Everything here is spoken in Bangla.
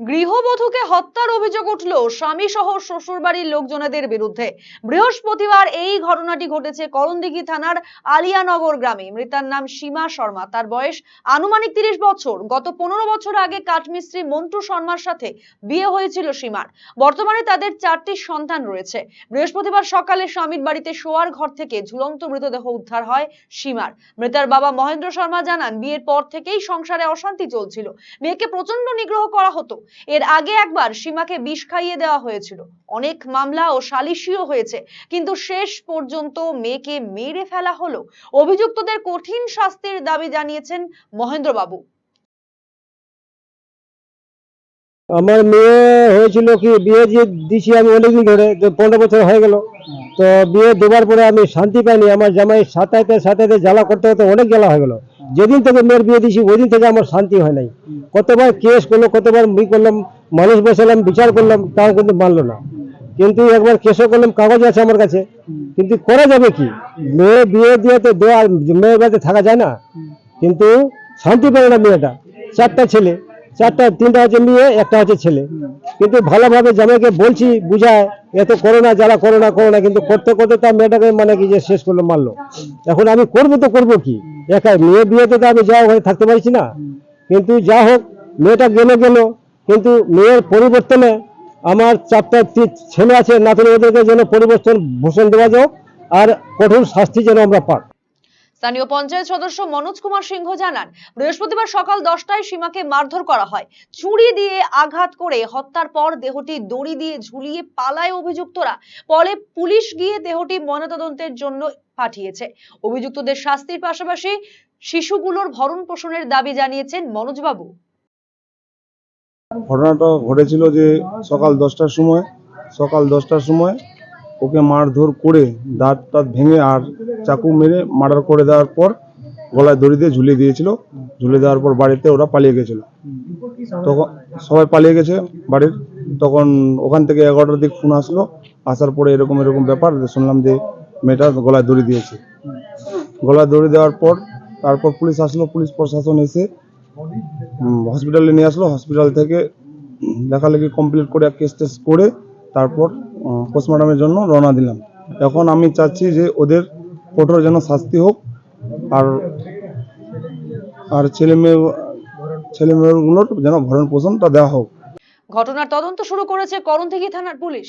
গৃহবধূকে হত্যার অভিযোগ উঠল স্বামী সহ শ্বশুরবাড়ির লোকজনেদের বিরুদ্ধে। বৃহস্পতিবার এই ঘটনাটি ঘটেছে করণদিঘি থানার আলিয়ানগর গ্রামে। মৃতার নাম সীমা শর্মা। তার বয়স আনুমানিক তিরিশ বছর। গত পনেরো বছর আগে কাঠমিস্ত্রি মন্টু শর্মার সাথে বিয়ে হয়েছিল সীমার। বর্তমানে তাদের চারটি সন্তান রয়েছে। বৃহস্পতিবার সকালে স্বামীর বাড়িতে শোয়ার ঘর থেকে ঝুলন্ত মৃতদেহ উদ্ধার হয় সীমার। মৃতার বাবা মহেন্দ্র শর্মা জানান, বিয়ের পর থেকেই সংসারে অশান্তি চলছিল। মেয়েকে প্রচণ্ড নিগ্রহ করা হতো। এর আগে একবার সীমাকে বিষ খাইয়ে দেওয়া হয়েছিল। অনেক মামলা ও সালিশিও হয়েছে, কিন্তু শেষ পর্যন্ত মেয়েকে মেরে ফেলা হলো। অভিযুক্তদের কঠিন শাস্তির দাবি জানিয়েছেন মহেন্দ্রবাবু। আমার মেয়ে হয়েছিল কি, বিয়ে যে দিছি আমি অনেকদিন ধরে পনেরো বছর হয়ে গেল। তো বিয়ে দেওয়ার পরে আমি শান্তি পাইনি, আমার জামাই সাতাইতে সাতাইতে জ্বালা করতে করতে অনেক জ্বালা হয়ে গেল। যেদিন থেকে মেয়ের বিয়ে দিয়েছি ওই দিন থেকে আমার শান্তি হয় নাই। কতবার কেস করল, কতবার মি করলাম, মানুষ বসালাম, বিচার করলাম, তাও কিন্তু মানলো না। কিন্তু একবার কেসও করলাম, কাগজ আছে আমার কাছে। কিন্তু করা যাবে কি? মেয়ে বিয়ে দিয়ে তো দেওয়া মেয়ের বাড়িতে থাকা যায় না। কিন্তু শান্তি পেল না মেয়েটা। চারটা ছেলে। চারটা, তিনটা হচ্ছে মেয়ে, একটা হচ্ছে ছেলে। কিন্তু ভালোভাবে জামাইকে বলছি, বুঝায়, এত করোনা যারা করোনা করোনা কিন্তু করতে করতে তার মেয়েটাকে মানে কি যে শেষ করল, মারলো। এখন আমি করব তো করব কি? একা মেয়ে বিয়েতে তো আমি যা ওখানে থাকতে পারছি না। কিন্তু যা হোক, মেয়েটা গেল গেল, কিন্তু মেয়ের পরিবর্তনে আমার চারটা ছেলে আছে নাতনি ওদেরকে যেন পরিবর্তন, ভূষণ দেওয়া যাক, আর কঠোর শাস্তি যেন আমরা পাই স্থানীয় পঞ্চায়েত সদস্য মনোজ কুমার সিংহ জানান, বৃহস্পতিবার সকাল দশটায় সীমাকে মারধর করা হয়। চুরি দিয়ে আঘাত করে হত্যার পর দেহটি দড়ি দিয়ে ঝুলিয়ে পালায় অভিযুক্তরা। পরে পুলিশ গিয়ে দেহটি ময়নাতদন্তের জন্য পাঠিয়েছে। অভিযুক্তদের শাস্তির পাশাপাশি শিশুগুলোর ভরণ পোষণের দাবি জানিয়েছেন মনোজবাবু। ঘটনাটা ঘটেছিল যে সকাল দশটার সময়, সকাল দশটার সময় ওকে মারধর করে দাঁত টাত ভেঙে আর চাকু মেরে মার্ডার করে দেওয়ার পর গলায় দড়ি দিয়ে ঝুলিয়ে দিয়েছিল। ঝুলিয়ে দেওয়ার পর বাড়িতে ওরা পালিয়ে গেছিল। তখন সবাই পালিয়ে গেছে বাড়ির। তখন ওখান থেকে এগারোটার দিক ফোন আসলো। আসার পরে এরকম এরকম ব্যাপার শুনলাম যে মেয়েটা গলায় দড়ি দিয়েছে। গলায় দড়ি দেওয়ার পর তারপর পুলিশ আসলো। পুলিশ প্রশাসন এসে হসপিটালে নিয়ে আসলো। হসপিটাল থেকে লেখালেখি কমপ্লিট করে কেস টেস করে তারপর পোস্টমর্টমের জন্য রওনা দিলাম। এখন আমি চাচ্ছি যে ওদের কঠোর যেন শাস্তি হোক, আর আর ছেলে মেয়ে, ছেলে মেয়েগুলোর যেন ভরণ পোষণটা দেওয়া হোক। ঘটনার তদন্ত শুরু করেছে করণদিঘি থানার পুলিশ।